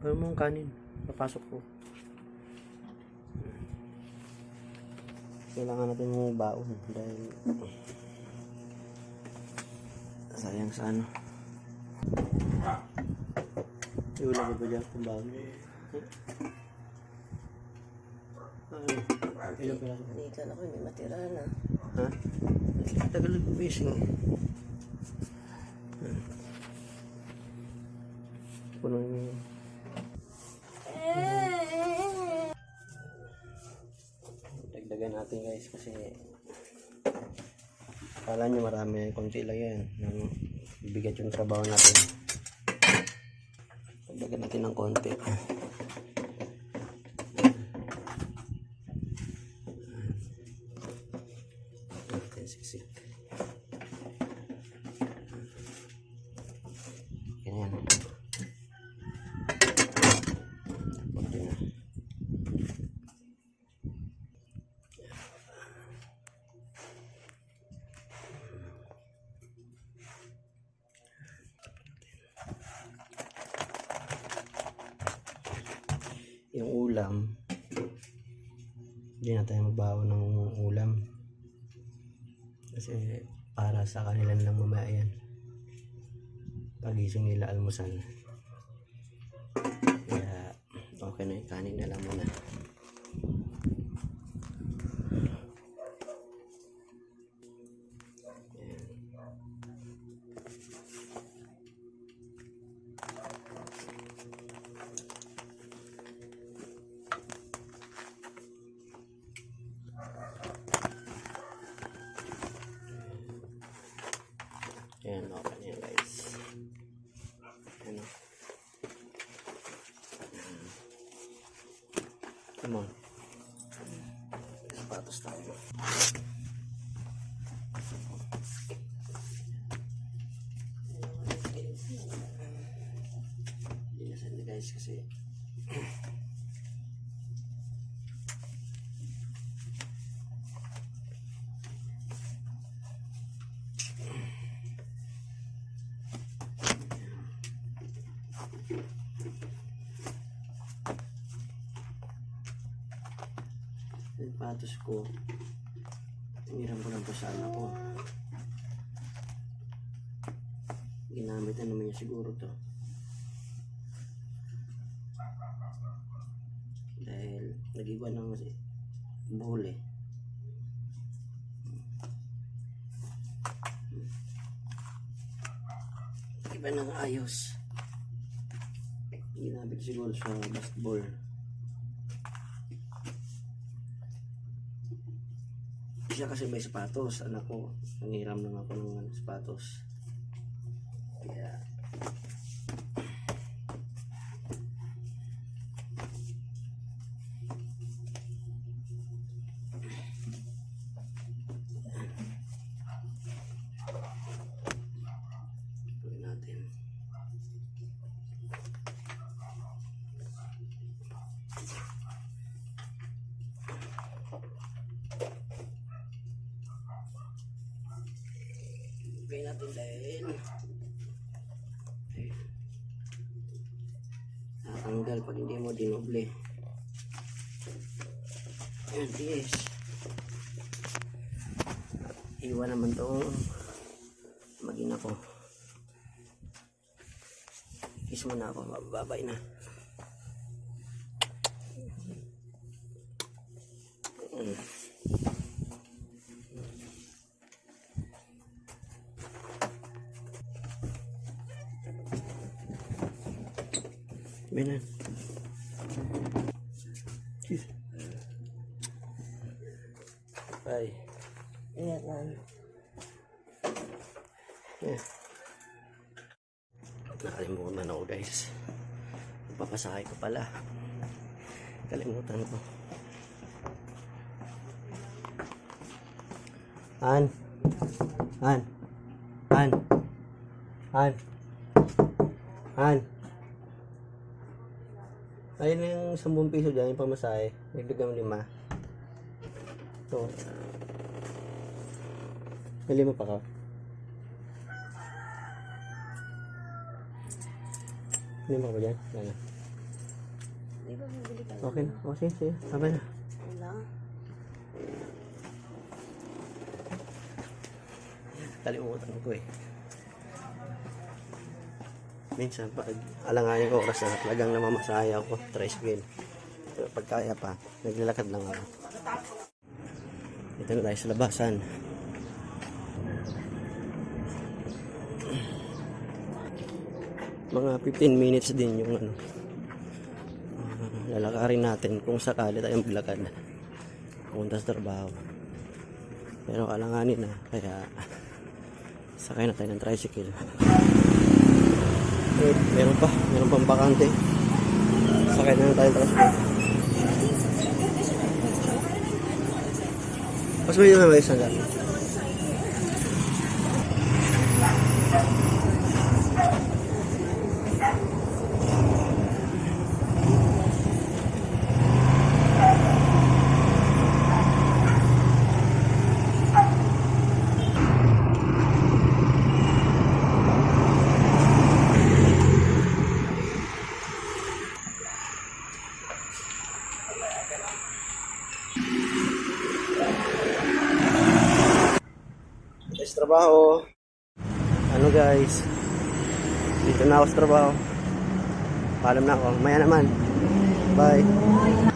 Pero mong kanin. Papasok ko. Kailangan natin ng baon dahil sayang sa ano. Mo ba dyan kung baon? Ay, ilang piraso? Nikan ako, hindi matira na. Ha? Tagal nag-fishing eh. Puno yung... Dagdagan natin guys kasi Kala nyo marami, konti lang yan. Nang bigat yung trabaho natin. Dagdagan natin ng konti. Natin siksik. Yung ulam, hindi na tayo magbawa ng ulam. Kasi para sa kanila lang mamaya yan. Pagising nila almusal. Kaya okay na yung kanin na lang muna. Ayan, okay na yan guys. Ayan. o. Ayan. Come on. Sapatos tayo. Dinasan na guys kasi yung patos ko tiniram ko lang to sa anak ko. Ginamit na naman niya siguro to. Dahil nag-iba ng buhol eh iba ng ayos ginamit siguro sa basketball siya kasi may sapatos. Anak ko nangiram lang ako ng ano, sapatos Gawin natin dahil Natanggal pag hindi mo dinoble. Ayan, yes. Iwan naman tong magina ko. Kiss mo na ako, mababay na. Mm. Benar. Ay. Ingat lang. Yeah. Nakalimutan ako guys. Papasakay ko pala. Kalimutan ko. Han. Han. Han. Han. Han. Ayun na yung 10 piso dyan, yung pamasahe. Nagdagang lima. Ito. May lima pa ka? Lima ka ba dyan? Wala na. Na? Okay na. O, sige, sige. Sabay na. Wala. Kalimutan ko eh. Minsan pag alanganin ko oras na talagang namamasaya ako, tricycle. Pero pag kaya pa, naglalakad lang ako. Dito na tayo sa labasan. Mga 15 minutes din yung ano. lalakarin natin kung sakali tayong maglakad. Punta sa trabaho. Pero alanganin na, kaya sakay na tayo ng tricycle. Eh, meron pa, meron pang bakante. Sakay na tayo ng tricycle. Mas may naman isang lang. Trabaho. Ano guys? Dito na ako sa trabaho. Paalam na ako. Maya naman. Bye.